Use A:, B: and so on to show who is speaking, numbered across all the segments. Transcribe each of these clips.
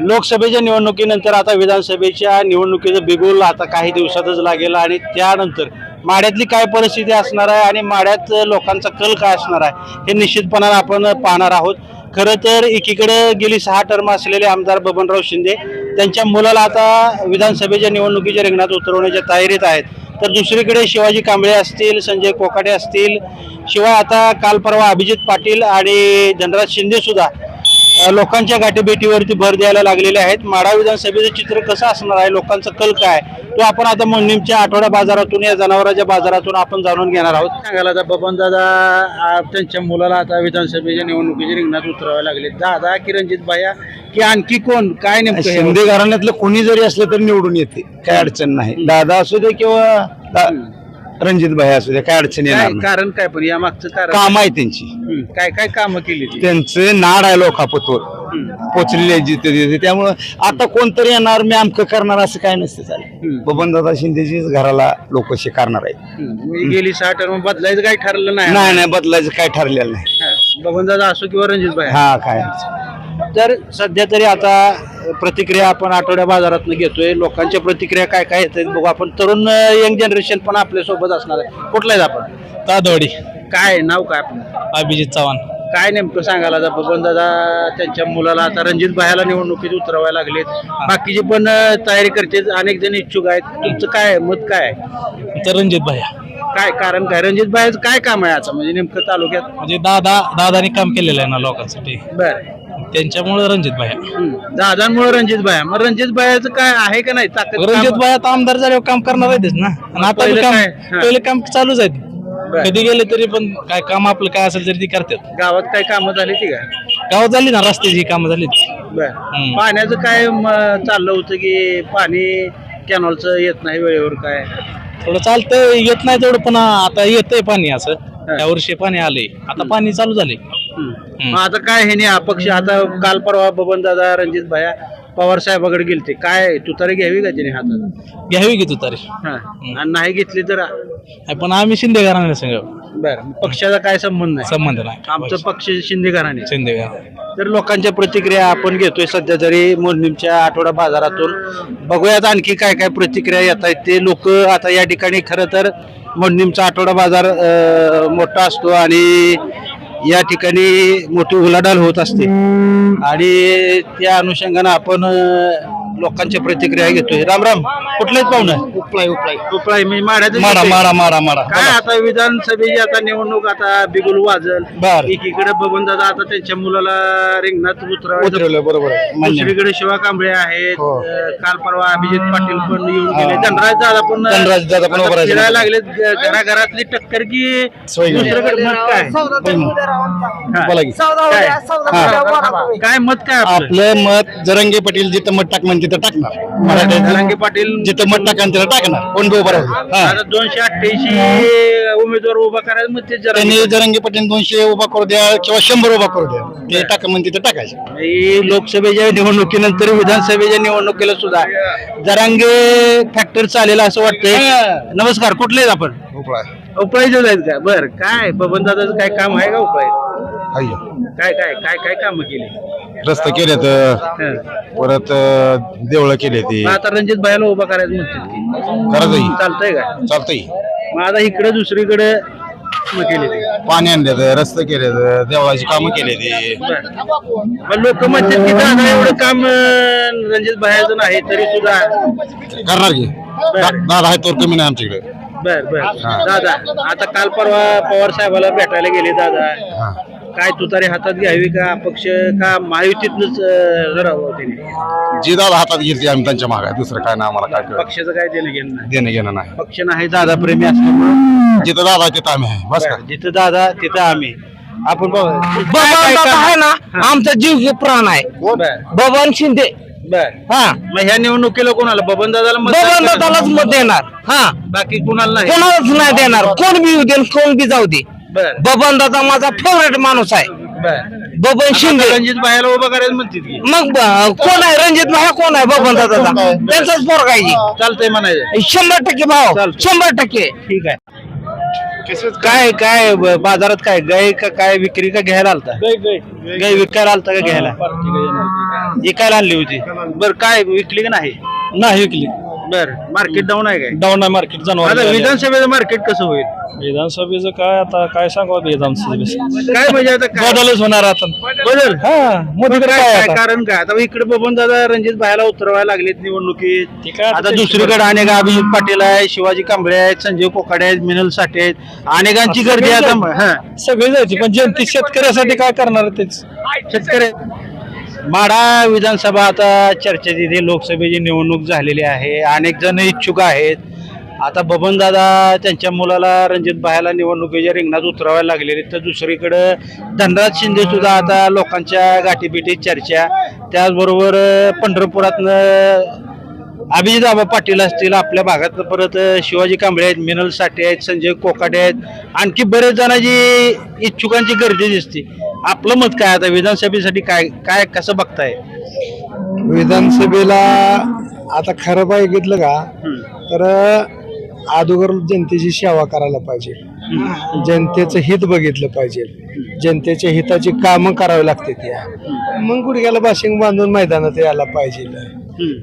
A: लोकसभेच्या निवडणुकीनंतर आता विधानसभेच्या निवडणुकीचं बिगुल आता काही दिवसातच लागेल आणि त्यानंतर माड्यातली काय परिस्थिती असणार आहे आणि माड्यात लोकांचा कल काय असणार आहे हे निश्चितपणानं आपण पाहणार आहोत. खरं तर एकीकडे गेली सहा टर्म असलेले आमदार बबनराव शिंदे त्यांच्या मुलाला आता विधानसभेच्या निवडणुकीच्या रिंगणात उतरवण्याच्या तयारीत आहेत. तर दुसरीकडे शिवाजी कांबळे असतील संजय कोकाटे असतील शिवाय आता काल परवा अभिजित पाटील आणि धनराज शिंदेसुद्धा लोकांच्या गाठीभेटीवरती भर द्यायला लागलेले आहेत. माढा विधानसभेचं चित्र कसं असणार आहे? लोकांचा कल काय तो आपण आता मोडणीमच्या आठवडा बाजारातून या जनावरांच्या बाजारातून आपण जाणून घेणार आहोत. सांगायला आता बबन दादा त्यांच्या मुलाला आता विधानसभेच्या निवडणुकीच्या रिंगणात उतरावे लागले. दादा की रणजित भाया की आणखी कोण? काय नेमकं हे?
B: शिंदे घराण्यातलं कोणी जरी असलं तरी निवडून येते. काय अडचण नाही. दादा असू दे किंवा रणजित भाई असू दे काय अडचण येणार
A: काय
B: नाही.
A: कारण काय पण? या मागचं कारण?
B: काम आहे त्यांची.
A: काय काय कामं केली ती?
B: त्यांचे नाड आहे लोकापतवर. पोचलेले आहे जिथे तिथे त्यामुळं आता कोणतरी येणार मी आमकं करणार असं काय नसतं
A: हम्म.
B: चालेल बबनदादा शिंदेचीच घराला लोक करणार आहेत.
A: गेली सहा टर्म बदलायचं काही ठरलं नाही?
B: नाही नाही बदलायचं काय ठरलेलं नाही.
A: बबन दादा असो किंवा रणजित भाई
B: हा काय अडचण.
A: तर सध्या तरी आता प्रतिक्रिया आपण आठवड्या बाजारातून घेतोय. लोकांच्या प्रतिक्रिया काय काय येत बघू आपण. तरुण यंग जनरेशन पण आपल्यासोबत असणार आहे. कुठला आहे आपण?
C: तादवाडी.
A: काय नाव काय आपलं?
C: अभिजित चव्हाण.
A: काय नेमकं सांगायला आता बबन दादा त्यांच्या मुलाला आता रणजित भायाला निवडणुकीत उतरवायला लागलेत. बाकीचे पण तयारी करते अनेक जण इच्छुक आहेत. तुमचं काय मत काय?
C: तर रणजित भैया
A: काय कारण काय? रणजित भायाचं काय काम आहे आता? म्हणजे नेमकं तालुक्यात?
C: म्हणजे दादा दादानी काम केलेलं आहे ना लोकांसाठी.
A: बर.
C: त्यांच्यामुळे रणजित भैया.
A: दादांमुळे रणजित भाया. मग रणजित भायाचं काय आहे का नाही? ताकद
C: रणजित भैया आता आमदार झाल्यावर काम करणार आहेतच ना. आणि आता बी
A: पहिलं
C: काम
A: काय? हा.
C: पहिले काम चालूच आहेत.
A: बर.
C: कधी गेले तरी पण काय काम आपलं काय असेल तरी ती करतात.
A: गावात काय कामं झाली ती का?
C: गावात झाली ना रस्त्याची कामं झाली
A: बर.
C: हम्म.
A: पाण्याचं काय म, चाललं होतं की पाणी कॅनॉलचं येत नाही वेळेवर काय?
C: थोडं चालतंय येत नाही तेवढं पण आता येतंय पाणी असं. या वर्षी पाणी आलंय. आता पाणी चालू झालंय.
A: मग आता काय हे नाही अपक्ष आता काल परवा बबन दादा रणजित भाया पवार साहेबाकडे गेलते. काय तुतारी घ्यावी का त्याने हातात?
C: घ्यावी की तू तरी
A: हा. आणि नाही घेतली तर?
C: पण आम्ही शिंदे घराणे संघ.
A: बर पक्षाचा काय संबंध नाही?
C: संबंध नाही.
A: आमचं पक्ष शिंदे घराणे
C: शिंदे घराणे.
A: तर लोकांच्या प्रतिक्रिया आपण घेतोय सध्या तरी मोरणीमच्या आठवडा बाजारातून. बघूयात आणखी काय काय प्रतिक्रिया येत आहेत. ते लोक आता या ठिकाणी खरं तर मोरणीमचा आठवडा बाजार अं, मोठा असतो आणि या ठिकाणी मोठी उलाढाल होत असते. आणि त्या अनुषंगानं आपण अं, लोकांच्या प्रतिक्रिया घेतोय राम राम कुठलेच पाहुणं उपळाई उपळाई उपळाई मी माड्याचं
B: मारा मारा मारा मारा
A: काय आता विधानसभेची आता निवडणूक आता बिगुल वाजल
B: बर.
A: एकीकडे बबन दादा आता त्यांच्या मुलाला रिंगणात उतरवायचं
B: उतरवलं बरोबर आहे. मान्य आहे.
A: दुसरीकडे शिवा कांबळे आहेत
B: हो.
A: अं, काल परवा अभिजित पाटील पण येऊन गेले धनराज दादा पण
B: धनराज दादा पण
A: आता
B: उभं राहिले.
A: फिरायला लागलेत घराघरातली टक्कर की
B: सोय.
A: दुसरीकडे मत काय हा.
B: बोला की.
A: काय? काय मत काय आपलं
B: आपलं मत जरंगे पाटील जिथं मत टाक म्हणजे तिथं टाकणार.
A: जरांगे पाटील
B: जिथं मत टाकणार तिथं टाकणार. कोण बी उभं राहू दे. हा.
A: आता दोनशे अठ्ठ्याऐंशी उमेदवार उभा करायला मग ते
B: त्यांनी
A: जरा
B: जरंगे पाटील दोनशे उभा करू द्या किंवा शंभर उभा करू द्या. ते टाका म्हणजे तिथं टाकायचं.
A: ही लोकसभेच्या निवडणुकीनंतर विधानसभेच्या निवडणुकीला सुद्धा जरांगे फॅक्टर चालेल असं वाटतंय. नमस्कार कुठले आहेत आपण? उपळायचे आहेत का? बर काय? बबन दादाचं काय काम आहे का उपळाय काय काय काय काय काम केली?
B: रस्ते केलेत
A: हं.
B: परत देवळं केले ते.
A: मग आता रणजित भाईला उभा करायचं म्हणतात की
B: करायचं
A: चालतंय का?
B: चालतंय.
A: मग आता इकडे दुसरीकडे मग केली ते.
B: पाणी आणलेत रस्ते केलेत देवळाची कामं केले ते.
A: लोक म्हणतात की दादा एवढं काम अं, रणजित भाईचं नाही तरी सुद्धा.
B: करणार की? दा- दादा आहे तर कमी नाही आमच्याकडे
A: बर बर. दादा आता काल परवा पवार साहेबाला भेटायला गेले दादा.
B: हा.
A: काय तुतारी हातात घ्यावी का पक्ष का महायुतीतनच लढावं त्याने
B: जी दादा हातात घेतली आम्ही त्यांच्या मागे. दुसरं काय नाही आम्हाला काय कळत.
A: पक्षाचं काय देणं घेणं नाही.
B: देणं घेणं नाही.
A: पक्ष नाही दादा प्रेमी असल्यामुळे.
B: जिथं दादा आहे तिथं आम्ही आहे. बस का?
A: जिथं दादा तिथं आम्ही. आपण पाहू. काय-
D: बबन
A: काय
D: दादा
A: काम-
D: आहे ना
A: हा.
D: आमचा जीव की प्राण आहे.
A: बर
D: बबन शिंदे.
A: बर.
D: हा.
A: मग ह्या निवडणुकीला कोणाला? बबन दादाला
D: बबन दादालाच मत देणार. हा.
A: बाकी कुणाला नाही?
D: कोणालाच नाही देणार. कोण बी येऊ दे कोण बी जाऊ दे.
A: बर.
D: बबन दादा माझा फेवरेट माणूस आहे.
A: बर.
D: बबन शिंदे.
A: रणजित भाईला उभा करायला म्हणतात की.
D: मग ब- कोण आहे रणजित भाई? कोण आहे बबन दादाचा त्यांचाच पोरगा आहे
A: चालतंय म्हणायचं.
D: शंभर टक्के भाव
A: चालतंय.
D: शंभर टक्के.
A: ठीक आहे. काय काय ब- बाजारात काय? गाय का काय विक्री का घ्यायला आलता? गाय विकायला आलता का घ्यायला? विकायला आणली होती. बर काय विकली का नाही?
C: नाही विकली.
A: बर मार्केट डाऊन आहे काय?
C: डाऊन आहे मार्केट
A: आता विधानसभेचं मार्केट कसं होईल?
C: विधानसभेचं काय आता काय सांगावं विधानसभेचं?
A: काय म्हणजे आता काय?
C: बदलच होणार आता.
A: बदल?
C: हा मोदीकडे
A: काय
C: काय
A: काय
C: आता?
A: कारण काय? आता इकडे बबन दादा रणजित भायला उतरवायला लागलेत निवडणुकीत.
C: ते काय आता
A: दुसरीकडे अनेक अभिजित पाटील आहे शिवाजी कांबळे आहेत संजय कोकाडे आहेत मिनल साठे आहेत. अनेकांची गर्दी आहे आता हा.
C: सगळी जायची पण जनते शेतकऱ्यासाठी काय करणार तेच?
A: शेतकरी माढा विधानसभा आता चर्चेत येते. लोकसभेची निवडणूक झालेली आहे. अनेक जण इच्छुक आहेत. आता बबनदादा त्यांच्या मुलाला रणजित भायला निवडणुकीच्या रिंगणात उतरवायला लागलेले तर दुसरीकडं धनराज शिंदेसुद्धा आता लोकांच्या गाठीबिटीत चर्चा. त्याचबरोबर पंढरपुरातनं अभिजित आबा पाटील असतील आपल्या भागात परत शिवाजी कांबळे आहेत मिनल साठे आहेत संजय कोकाटे आहेत. आणखी बरेच जणांची इच्छुकांची गर्दी दिसते. आपलं मत काय आता विधानसभेसाठी काय काय कसं बघताय?
E: विधानसभेला आता खरं बघितलं का तर अगोदर जनतेची सेवा करायला पाहिजे. जनतेचं हित बघितलं पाहिजे. जनतेच्या हिताची कामं करावी लागते त्या. मग गुडघ्याला बाशिंग बांधून मैदानात यायला पाहिजे.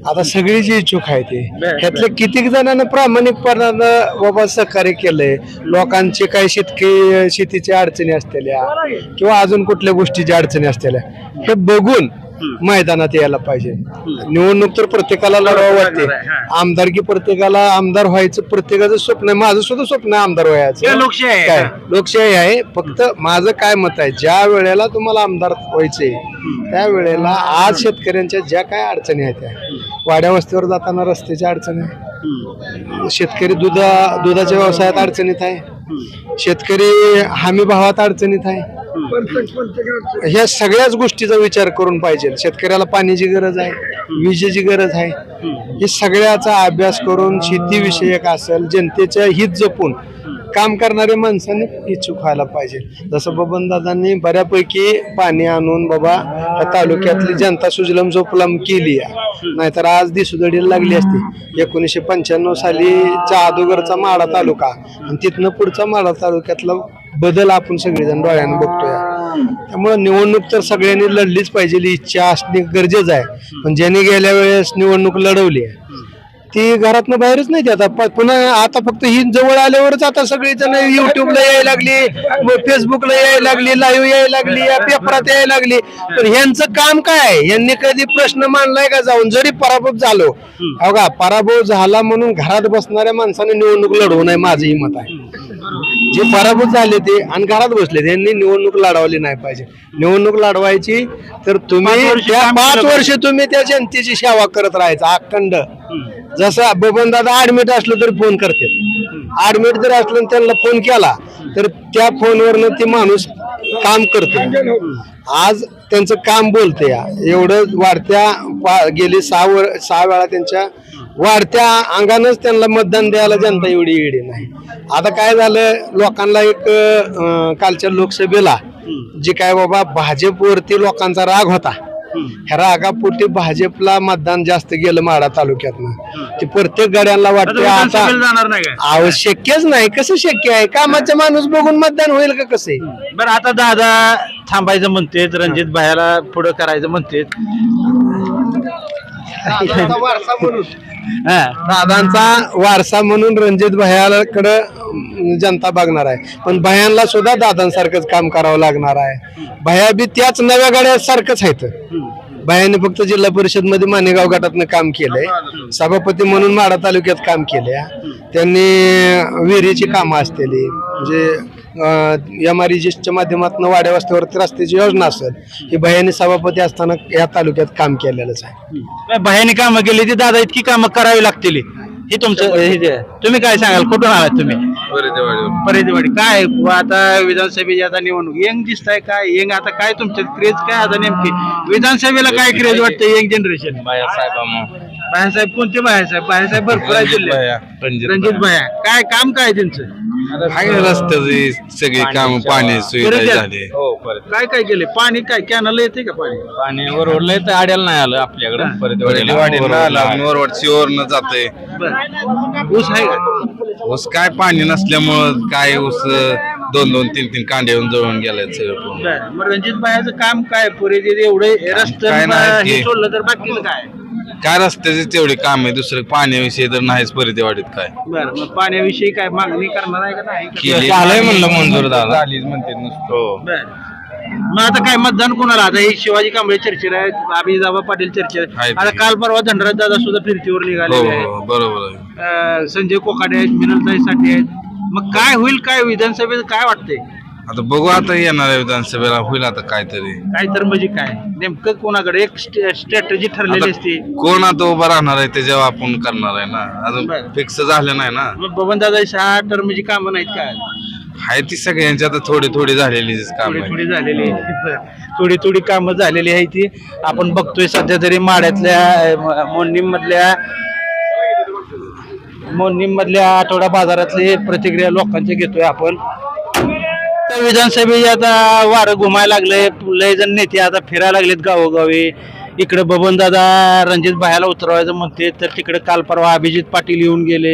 E: आता सगळी जी इच्छुक आहे ते ह्यातल्या कितीक जणांना प्रामाणिकपणानं बाबा सहकार्य केलंय? लोकांचे काही शेतकरी शेतीच्या अडचणी असलेल्या किंवा अजून कुठल्या गोष्टीच्या अडचणी असलेल्या हे बघून मैदानात यायला पाहिजे. निवडणूक तर प्रत्येकाला लढावं वाटते. आमदारकी प्रत्येकाला आमदार व्हायचं प्रत्येकाचं स्वप्न आहे. माझं सुद्धा स्वप्न आहे आमदार व्हायचं.
A: लोकशाही
E: काय? लोकशाही आहे. फक्त माझं काय मत आहे ज्या वेळेला तुम्हाला आमदार व्हायचंय त्या वेळेला आज शेतकऱ्यांच्या ज्या काय अडचणी आहेत त्या. वाड्या वस्तीवर जाताना रस्त्याच्या अडचणी आहे. शेतकरी दुधा दुधाच्या व्यवसायात अडचणीत आहे. शेतकरी हमी भावात अडचणीत आहे. ह्या सगळ्याच गोष्टीचा विचार करून पाहिजे. शेतकऱ्याला पाण्याची गरज आहे विजेची गरज आहे. हे सगळ्याचा अभ्यास करून शेतीविषयक असेल जनतेच्या हित जपून काम करणाऱ्या माणसांनी इच्छुक व्हायला पाहिजे. जसं बबनदादांनी बऱ्यापैकी पाणी आणून बाबा या तालुक्यातली जनता सुजलम जोपलम केली आहे. नाहीतर आज दिसुदडीला लागली असती. एकोणीसशे पंच्याण्णव सालीच्या अगोदरचा माडा तालुका आणि तिथनं पुढचा माडा तालुक्यातला बदल आपण सगळेजण डोळ्यानं बघतोय. त्यामुळे निवडणूक तर सगळ्यांनी लढलीच पाहिजे ही इच्छा असणे गरजेचं आहे. पण ज्यांनी गेल्या वेळेस निवडणूक लढवली आहे ती घरातनं बाहेरच नाही आता प- पुन्हा आता फक्त ही जवळ आल्यावरच आता सगळी जण युट्यूबला यायला लागली फेसबुकला यायला लागली लाईव्ह यायला लागली या पेपरात यायला लागली. पण ह्यांचं काम काय आहे? यांनी कधी प्रश्न मांडलाय का जाऊन? जरी पराभूत झालो हो का पराभव झाला म्हणून घरात बसणाऱ्या माणसाने निवडणूक लढवू नये माझं ही मत आहे. जे पराभूत झाले ते आणि घरात बसले त्यांनी निवडणूक लढवली नाही पाहिजे. निवडणूक लढवायची तर तुम्ही त्या पाच वर्ष तुम्ही त्या जनतेची सेवा करत राहायचं अखंड. जसं बबन दादा ऍडमिट असलं तर फोन करते ऍडमिट जर असलं त्यांना फोन केला तर त्या फोनवरनं ते माणूस काम करतो. आज त्यांचं काम बोलते या. एवढं वाढत्या पा- गेली सहा वर सहा वेळा त्यांच्या वाढत्या अंगानंच त्यांना मतदान द्यायला जनता एवढी येडी नाही. आता काय झालं लोकांना एक कालच्या लोकसभेला जे काय बाबा भाजपवरती लोकांचा राग होता. ह्या रागापोटी भाजपला मतदान जास्त गेलं माडा तालुक्यातनं. ते प्रत्येक गड्यांना वाटतं आता
A: जाणार नाही काय?
E: शक्यच नाही. कसं शक्य आहे? कामाचा माणूस बघून मतदान होईल का कसं आहे?
A: बरं आता दादा थांबायचं म्हणतेत रणजित भायला पुढं करायचं म्हणतेत.
E: दादांचा वारसा म्हणून रणजित भयाकडे जनता बघणार आहे. पण भयांना सुद्धा दादांसारखंच काम करावं लागणार आहे. भया बी त्याच नव्या गाड्यासारखंच आहेत. भयाने फक्त जिल्हा परिषदमध्ये मानेगाव गटातनं काम केलंय. सभापती म्हणून माडा तालुक्यात काम केलंय. त्यांनी विहिरीची कामं असलेली म्हणजे एम आर च्या माध्यमातून वाड्या वस्त्यावरती रस्त्याची योजना असेल. ही भयाने सभापती असताना या तालुक्यात काम केलेलंच आहे.
A: भयानी कामं केली ती? दादा इतकी कामं करावी लागतील. हे तुमचं हे जे- तुम्ही काय सांगाल? कुठून आलात तुम्ही? परिधीवाडी. काय आता विधानसभेची आता निवडणूक. यंग दिसताय काय? यंग आता काय तुमच्या क्रेज काय आता नेमकी? विधानसभेला काय क्रेज वाटतं यंग जनरेशन बायासाहेब कोणते बायासाहेब बायासाहेब भरपूर आहे जिल्ह्यात. रणजित भाया. काय काम काय त्यांचं?
F: रस्त्याची सगळी काम पाणी सुविधा. झाली.
A: काय काय केले? पाणी काय? कॅनल येते का पाणी?
C: पाणी वरवडलंय तर आड्याला नाही आलं आपल्याकडे.
F: वरवड शिवरनं जाते
A: बरं. ऊस आहे का?
F: ऊस काय पाणी नसल्यामुळं काय ऊस दोन दोन तीन तीन कांडे येऊन जळून गेलाय सगळं पूर्ण.
A: बरं. मग रणजित भायाचं काम काय पुरे जे एवढे रस्ते
F: काय नाही
A: हे
F: की-
A: सोडलं तर बाकीचं काय?
F: काय रस्त्याचे तेवढे काम आहे? दुसरं पाण्याविषयी तर नाहीच परिते वाटत काय?
A: बरं मग पाण्याविषयी काय मागणी करणार आहे का नाही?
F: केली.
C: झालंय म्हणलं मंजूर दादा.
F: झालीच म्हणते नुसतं. हो.
A: बरं. मग आता काय मतदान कोणाला? आता हे शिवाजी कांबळे चर्चेत आहेत. अभिजाबा पाटील चर्चेत आहेत.
F: आहेत
A: आता
F: की.
A: काल परवा धनराज दादा सुद्धा फिरतीवर
F: हो
A: निघाले आहेत.
F: हो बरोबर आहे.
A: अं, संजय कोकाडे आहेत मिनलताई साठी आहेत. मग काय होईल काय विधानसभेत काय वाटतंय?
F: आता बघू आता येणार आहे विधानसभेला होईल आता काहीतरी.
A: काय तर म्हणजे काय? नेमकं कोणाकडे? एक स्ट्रॅटेजी ठरलेली असते.
F: आता कोण आता उभा राहणार आहे त्याच्यावर आपण करणार आहे ना अजून. फिक्स झालं नाही ना.
A: बबन दादा सहा टर्मची कामं नाहीत काय
F: आहे ती सगळ्यांची आता थोडी थोडी झालेली काम
A: थोडी थोडी झालेली. थोडी थोडी कामं झालेली आहे ती. आपण बघतोय सध्या तरी माड्यातल्या मोडणीम मधल्या मोडणीम मधल्या आठवडा बाजारातली प्रतिक्रिया लोकांच्या घेतोय आपण. तर विधानसभेचे आता वारं घुमायला लागले लय जण नेते आता फिरायला लागलेत गावोगावी. इकडे बबनदादा रणजित भायाला उतरवायचं म्हणते तर तिकडे काल परवा अभिजित पाटील येऊन गेले.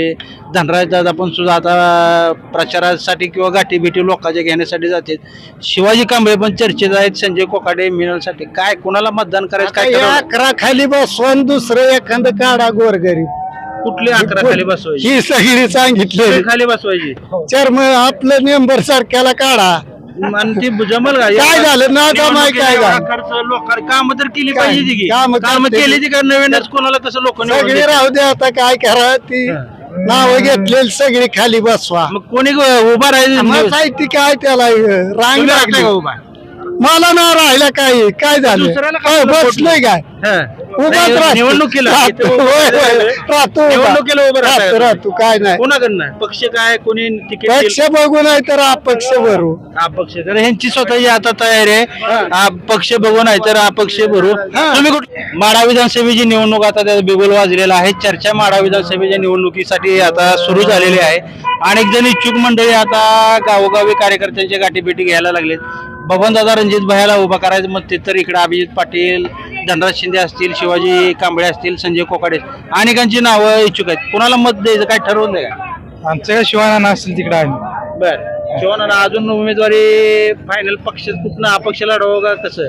A: धनराज दादा पण सुद्धा आता प्रचारासाठी किंवा गाठी भेटी लोकांच्या घेण्यासाठी जाते शिवाजी कांबळे पण चर्चेत आहेत संजय कोकाडे मिळवण्यासाठी काय कोणाला मतदान करायचं काय?
B: अकरा खाली बसवून दुसरं एखादं काढा गोरगरीब.
A: कुठली अकरा खाली बसवायची?
B: ही सगळी सांगितले
A: कुठली खाली बसवायची?
B: चर्म आपलं मेंबर सारख्याला काढा.
A: आणि ती जमल का?
B: काय झालं? ना जमाय काय झालं?
A: खर्च लोक काम तर केली
B: काय?
A: पाहिजे ती
B: कामं
A: केली ती का? नवीनच कोणाला तसं लोक
B: सगळी राहू दे आता काय करा ती. नाव घेतलेली सगळी खाली बसवा.
A: मग कोणी उभा राहिली
B: मग माहिती काय त्याला? रांग
A: तुम्ही
B: लागली.
A: उभा?
B: मला ना राहिला काय काय झालं?
A: दुसऱ्याला काय?
B: बसलोय काय?
A: हं.
B: उभाच राहतो.
A: निवडणुकीला
B: राहतो,
A: उभं
B: होय, होय.
A: राहिलं.
B: राहतो उभा.
A: निवडणुकीला उभं
B: राहतो. राहतो काय नाही.
A: कोणाकडनं? पक्ष काय? कोणी तिकीट
B: पक्ष बघू नाही तर अपक्ष भरू.
A: अपक्ष तर ह्यांची स्वतःची आता तयारी आहे. अपक्ष बघू नाही तर अपक्ष भरू. तुम्ही कुठ माडा विधानसभेची निवडणूक आता त्या बिगुल वाजलेला आहे. चर्चा माडा विधानसभेच्या निवडणुकीसाठी आता सुरू झालेली आहे. अनेक जण इच्छुक मंडळी आता गावोगावी कार्यकर्त्यांच्या गाठीभेटी घ्यायला लागलेत. बबनदादा रणजित भायाला उभा करायचं म्हणते तर इकडे अभिजित पाटील धनराज शिंदे असतील शिवाजी कांबळे असतील संजय कोकाडे अनेकांची नावं इच्छुक आहेत. कोणाला मत द्यायचं? काय ठरवलंय का?
C: आमच्या शिवाना असेल तिकडे आहे
A: बर. शिवाना अजून उमेदवारी फायनल पक्ष कुठनं अपक्ष लढवं का कसं?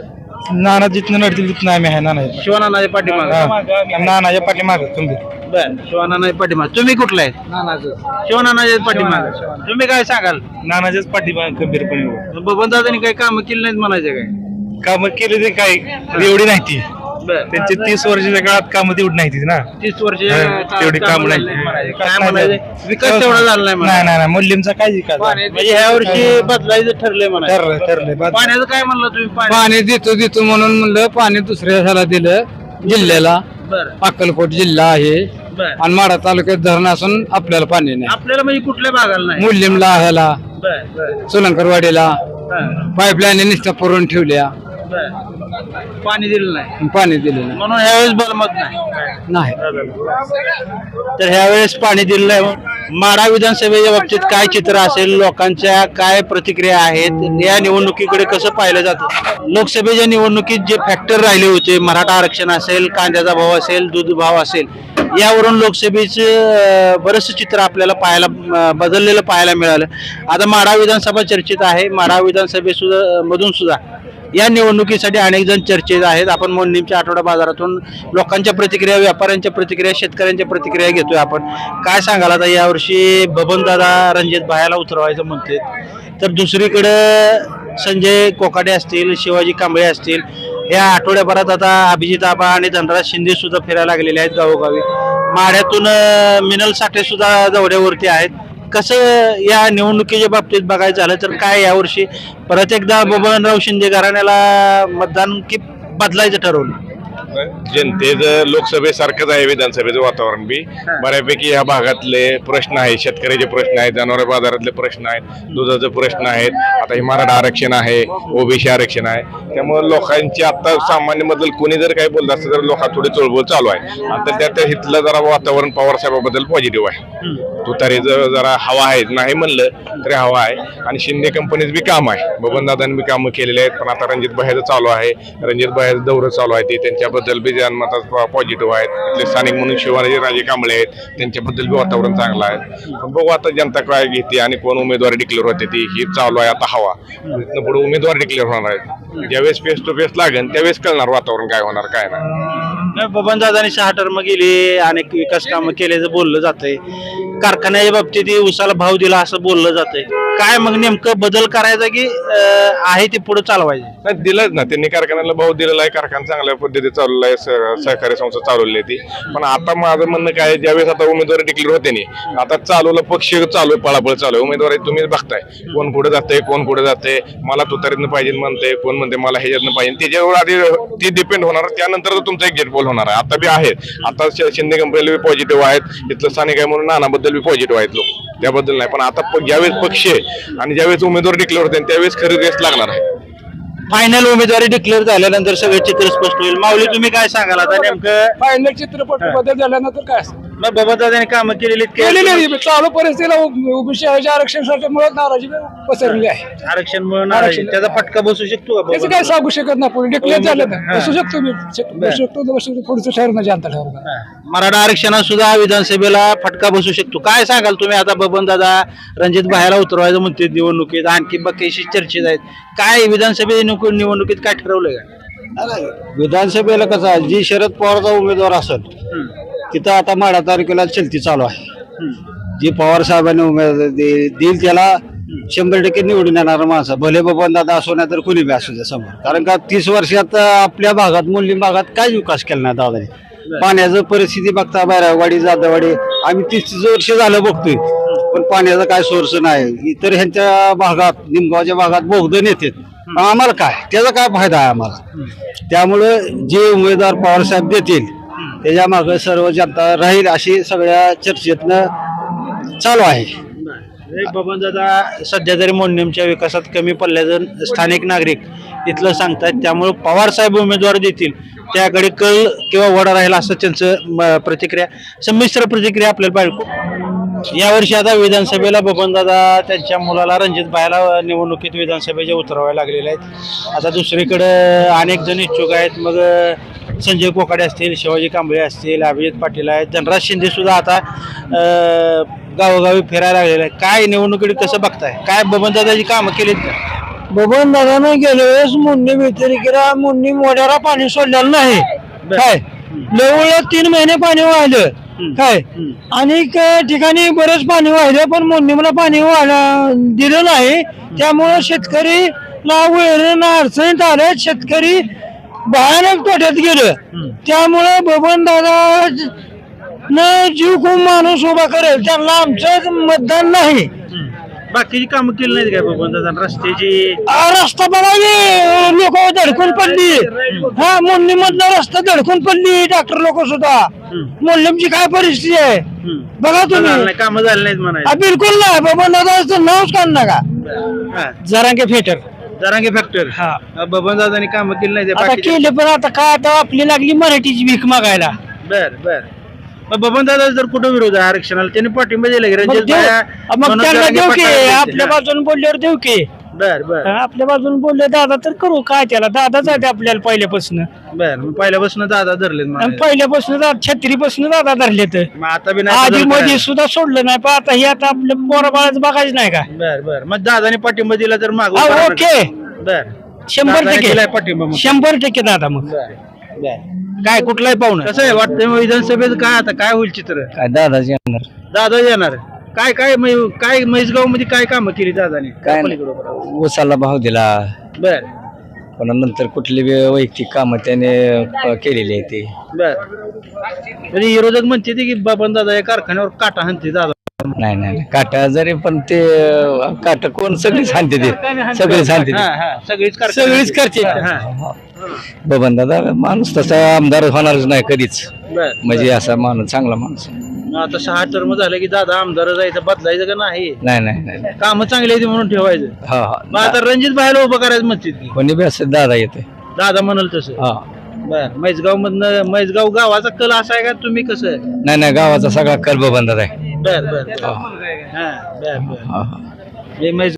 C: नाना जिथनं नडतील तिथनं आम्ही आहे नाना.
A: शिवानाच्या पाठीमाग.
C: नानाच्या पाठीमाग तुम्ही.
A: बर पाठीमाग. तुम्ही कुठला आहे? शिवनानाच्या पाठीमाग. तुम्ही काय सांगाल?
C: नानाच्याच पाठीमाग गंभीरपणे
A: बबन दादानी काही काम केली नाहीत म्हणायचं काय?
C: कामं केले ते काय एवढी नाही ती.
A: बर.
C: त्यांची तीस वर्षाच्या काळात कामं तेवढी नाही ती ना?
A: तीस वर्ष
C: हा, तेवढी काम नाही.
A: काय म्हणायचं विकास तेवढा झाला नाही
C: नाही
A: म्हणायचं.
C: नाही नाही मुलींचा काय विकास?
A: म्हणजे ह्या वर्षी बदलायचं ठरलंय म्हणायचं.
C: ठरलं ठरलंय. बस.
A: पाण्याचं काय म्हणलं तुम्ही? पाणी
G: पाणी देतो देतो म्हणून म्हणलं पाणी दुसऱ्या ह्याला दिलं जिल्ह्याला.
A: बर.
G: अक्कलकोट जिल्हा आहे.
A: बर.
G: आणि माडा तालुक्यात धरण असून आपल्याला पाणी नाही.
A: आपल्याला म्हणजे कुठल्या भागाला नाही?
G: मुल्लिमला ह्याला.
A: बर बर.
G: सोलंकरवाडीला.
A: हा,
G: पाईपलाईन निष्ठा पुरवून ठेवल्या.
A: बर. पाणी दिलं नाही.
G: पाणी दिलं नाही.
A: म्हणून ह्यावेळेस बलमत नाही.
G: नाही.
A: तर ह्यावेळेस पाणी दिलेलं आहे माडा विधानसभेच्या बाबतीत काय चित्र असेल लोकांच्या काय प्रतिक्रिया आहेत या निवडणुकीकडे कसं पाहिलं जातं? लोकसभेच्या निवडणुकीत जे फॅक्टर राहिले होते मराठा आरक्षण असेल कांद्याचा भाव असेल दूध भाव असेल यावरून लोकसभेचं बरंचसं चित्र आपल्याला पाहायला अं, बदललेलं पाहायला मिळालं. आता माडा विधानसभा चर्चेत आहे. माडा विधानसभे सुद्धा मधून सुद्धा या निवडणुकीसाठी अनेक जण चर्चेत आहेत. आपण मोडणीमच्या आठवडा बाजारातून लोकांच्या प्रतिक्रिया व्यापाऱ्यांच्या प्रतिक्रिया शेतकऱ्यांच्या प्रतिक्रिया घेतोय आपण. काय सांगाल आता? यावर्षी बबनदादा रणजित भायाला उतरवायचं म्हणते तर दुसरीकडे संजय कोकाडे असतील शिवाजी कांबळे असतील या आठवड्याभरात आता अभिजित आबा आणि धनराज शिंदे सुद्धा फिरायला लागलेले आहेत गावोगावी. माढ्यातून मिनल साठे सुद्धा दौऱ्यावरती आहेत. कसं या निवडणुकीच्या बाबतीत बघायचं झालं तर काय यावर्षी? परत एकदा बबनराव शिंदे घराण्याला मतदान की बदलायचं ठरवलं?
H: जनतेचं लोकसभेसारखंच आहे विधानसभेचं वातावरण बी. बऱ्यापैकी या भागातले प्रश्न आहेत शेतकऱ्याचे प्रश्न आहेत जनावर बाजारातले प्रश्न आहेत दुधाचे प्रश्न आहेत. आता हे मराठा आरक्षण आहे ओबीसी आरक्षण आहे. त्यामुळे लोकांची आता सामान्य मधील कोणी जर काही बोलत असतं तर लोकांत थोडी चळबळ चालू आहे. आणि तर त्यात इथलं जरा वातावरण पवार साहेबाबद्दल पॉझिटिव्ह आहे. तुतारीचं जरा हवा आहे नाही म्हणलं तरी हवा आहे. आणि शिंदे कंपनीच बी काम आहे. बबन दादांनी बी कामं केलेली आहेत पण आता रणजित भाईचं चालू आहे. रणजित भाईचं दौरं चालू आहे ते त्यांच्याबद्दल बी जनमतात पॉझिटिव्ह आहेत तिथले स्थानिक म्हणून शिवाजी राजे कांबळे आहेत त्यांच्याबद्दल बी वातावरण चांगलं आहे. पण बघू आता जनता काय घेते आणि कोण उमेदवार डिक्लेअर होते ती ही चालू आहे आता हवा. इथनं पुढे उमेदवार डिक्लेअर होणार आहेत. ज्यावेळेस फेस टू फेस लागेल त्यावेळेस कळणार वातावरण काय होणार काय नाही.
A: बबन दादानी शहाटर टर्म गेली अनेक विकास कामं केल्याचं बोललं जातंय. कारखान्याच्या बाबतीत उसाला भाव दिला असं बोललं जातंय. काय मग नेमकं बदल करायचा की अं, आहे ते पुढे चालवायचे?
H: नाही दिलंच ना. त्यांनी कारखान्याला भाव दिलेला आहे. कारखाना चांगल्या पद्धतीने चाललेला आहे. सह- सहकारी संस्था चालवली आहे ती. पण आता माझं म्हणणं काय आहे, ज्यावेळेस आता उमेदवारी डिक्लेअर होते नी आता चालवलं पक्ष चालू आहे पळापळ चालू आहे. उमेदवारी तुम्हीच बघताय. कोण पुढे जाते कोण पुढे जाते मला तुतारीतनं पाहिजे म्हणते कोण म्हणते मला ह्याच्यातनं पाहिजे. त्याच्यावर आधी ती डिपेंड होणार. त्यानंतर तुमचा एक पोल होणार आहे. आता बी आहेत. आता श- शिंदे कंपनीला बी पॉझिटिव्ह आहेत. इथलं स्थानिक आहे म्हणून नानाबद्दल बी पॉझिटिव्ह आहेत लोक. त्याबद्दल नाही. पण आता प- ज्यावेळेस पक्ष आहे आणि ज्यावेळेस उमेदवार डिक्लेअर होते त्यावेळेस खरी रेस लागणार आहे.
A: फायनल उमेदवारी डिक्लेअर झाल्यानंतर सगळे चित्र स्पष्ट होईल. माऊली तुम्ही काय सांगाल आता नेमकं?
G: फायनल चित्रपट बदल झाल्यानंतर काय असतं?
A: मग बबन दादानी कामं केलेली आहेत
G: केलेली
A: की
G: आहे. चालू परिस्थितीला ओबीसी आरक्षणासाठी मुळे नाराजी पसरली आहे.
A: आरक्षण म्हणून आरक्षण त्याचा फटका बसू शकतो का
G: त्याचं काय सांगू शकत नाही. पुढे डिक्लेअर झालं बसू शकतो मी. बसू शकतो तर बसू शकतो. पुढचं ठरणार जनता ठरणार
A: मराठा आरक्षणात सुद्धा विधानसभेला फटका बसू शकतो. काय सांगाल तुम्ही? आता बबन दादा रणजित बाहेर उतरवायचं म्हणते निवडणुकीत. आणखी बाकीशी चर्चेत आहेत. काय विधानसभे निवड- निवडणुकीत काय ठरवलंय? का
B: विधानसभेला कसं आहे? जी शरद पवारचा उमेदवार असेल तिथं आता माडा तालुक्याला चलती चालू आहे. जी पवार साहेबांनी उमेदवार दे- देईल त्याला शंभर टक्के निवडून येणार माणसं. भले बबन दादा असो नाही तर कुणी बी असू द्या समोर. कारण का तीस वर्षात आपल्या भागात मुलीं भागात काय विकास केला नाही दादाने. पाण्याचं परिस्थिती बघता बैरावाडी जाधववाडी आम्ही तीस तीस वर्ष झालं बघतोय. पण पाण्याचा काय सोर्स नाही. इतर ह्यांच्या भागात निमगावच्या भागात बोगदं येतात पण आम्हाला काय? त्याचा काय फायदा आहे आम्हाला? त्यामुळं जे उमेदवार पवारसाहेब देतील त्याच्या मागं सर्व जनता राहील अशी सगळ्या चर्चेतनं चालू आहे.
A: बबन दादा सध्या तरी मोडनेमच्या विकासात कमी पडल्याचं स्थानिक नागरिक इथलं सांगतात त्यामुळे पवार साहेब उमेदवार देतील. त्याकडे कल किंवा वडा राहील असं त्यांचं म, प्रतिक्रिया संमिश्र प्रतिक्रिया आपल्याला पाहिजे. यावर्षी आता विधानसभेला बबनदादा त्यांच्या मुलाला रणजित भायला निवडणुकीत विधानसभेच्या उतरवायला लागलेले आहेत. आता दुसरीकडं अनेक जण इच्छुक आहेत. मग संजय कोकाडे असतील शिवाजी कांबळे असतील अभिजित पाटील आहेत धनराज शिंदे सुद्धा आता गावोगावी फिरायला लागलेले आहेत. काय निवडणुकीत कसं बघताय? काय बबनदादाची कामं केलीत का?
D: बबन दादानं गेल्या वेळेस मुन्नी व्यतिरिक्त मुन्नी मोढ्याला पाणी सोडलेलं नाही. काय? जवळ तीन महिने पाणी वाहिलं. काय? अनेक ठिकाणी बरेच पाणी वाहिलं पण मुन्नीला पाणी व्हायला दिलं नाही. त्यामुळं शेतकरी ना वैरण अडचणीत आले शेतकरी भयानक तोट्यात गेलं. त्यामुळं बबन दादा न जीव खूप माणूस उभा करेल. त्यांना आमचं मतदान नाही.
A: बाकीची कामं केली नाहीत काय बबनदादा रस्त्याची
D: आ, रस्ता बघा लोक धडकून पडली. हा मुन्नी मधला रस्ता धडकून पडली डॉक्टर लोक सुद्धा. मोल्लमची काय परिस्थिती आहे? बघा तुम्ही.
A: कामं झाली नाहीत
D: आ,
A: म्हणायचं
D: बिलकुल नाही. बाबा दादाचं नावच काढ नका. जरांगे फेटर.
A: जरांगे फॅक्टर
D: हा.
A: बबन दादानी कामं केली नाही
D: आता केले पण आता काय आता आपली लागली मराठीची भीक मागायला.
A: बर बर. मग बबन दादा जर कुठं विरोध आहे आरक्षणाला त्यांनी पाठिंबा दिला की
D: मग
A: रणजित
D: देऊ
A: भाया,
D: मग
A: मनोज
D: त्यांना
A: जरांगे
D: देऊ की
A: पाटलांना
D: आपल्या. बाजून बोलल्यावर देऊ की?
A: बर बर.
D: आपल्या बाजून बोलले दादा तर करू काय त्याला? दादाच आहे ते आपल्याला पहिल्यापासून.
A: बर मग पहिल्यापासून दादा धरलेत म्हणायचं.
D: पहिल्यापासून छत्रीपासून दादा धरले तर
A: मग आता बी नाही
D: आधी बदलमध्ये
A: करायला.
D: सुद्धा सोडलं नाही पण आता हे आता आपल्या पोराबाळाचं बघायचं नाही का?
A: बर बर. मग दादाने पाठिंबा दिला तर मागू
D: हा. ओके.
A: बर.
D: शंभर
A: दादाने दिलाय
D: टक्के
A: पाठिंबा मग.
D: शंभर टक्के दादा मग.
A: बर बर. काय कुठलाही पाहुणं? कसं आहे वाटतंय मग विधानसभेत काय आता काय होईल चित्र?
D: काय दादाच येणार.
A: दादा येणार. काय काय मै- काय म्हैसगावमध्ये काय कामं केली दादाने?
I: काय
A: बरं.
I: उसाला भाव दिला.
A: बर.
I: पण नंतर कुठली बी वैयक्तिक कामं त्याने अ, केलेली आहे ते.
A: बर. म्हणजे विरोधक म्हणते ते की बाबन दादा या कारखान्यावर काटा हाणते दादा.
I: नाही नाही नाही. काटा जरी पण ते अं, काटा कोण सगळीच हाणते ते. सगळीच हाणते
A: हा,
I: ते.
A: हा, सगळीच कारखाने-
I: सगळीच करते.
A: हा.
I: बबन दादा माणूस तसा आमदार होणारच नाही कधीच.
A: बर.
I: म्हणजे असा माणूस चांगला माणूस
A: मग आता सहा टर्म झालं की दादा आमदार जायचं बदलायचं का नाही?
I: नाही नाही नाही. नाही.
A: काम चांगली आहेत म्हणून ठेवायचं.
I: हा
A: मग
I: हा
A: आता रणजित बाहेर उभं करायचं की.
I: कोणी बी असं दादा येते
A: दादा म्हणाल तसं.
I: हा.
A: बर म्हैसगाव मधनं म्हैसगाव गावाचा कल असा आहे का तुम्ही कसं?
I: नाही नाही गावाचा सगळा कल दादा आहे.
A: बर बर बर. हा बर बर.
I: हा हा.
A: हे म्हैस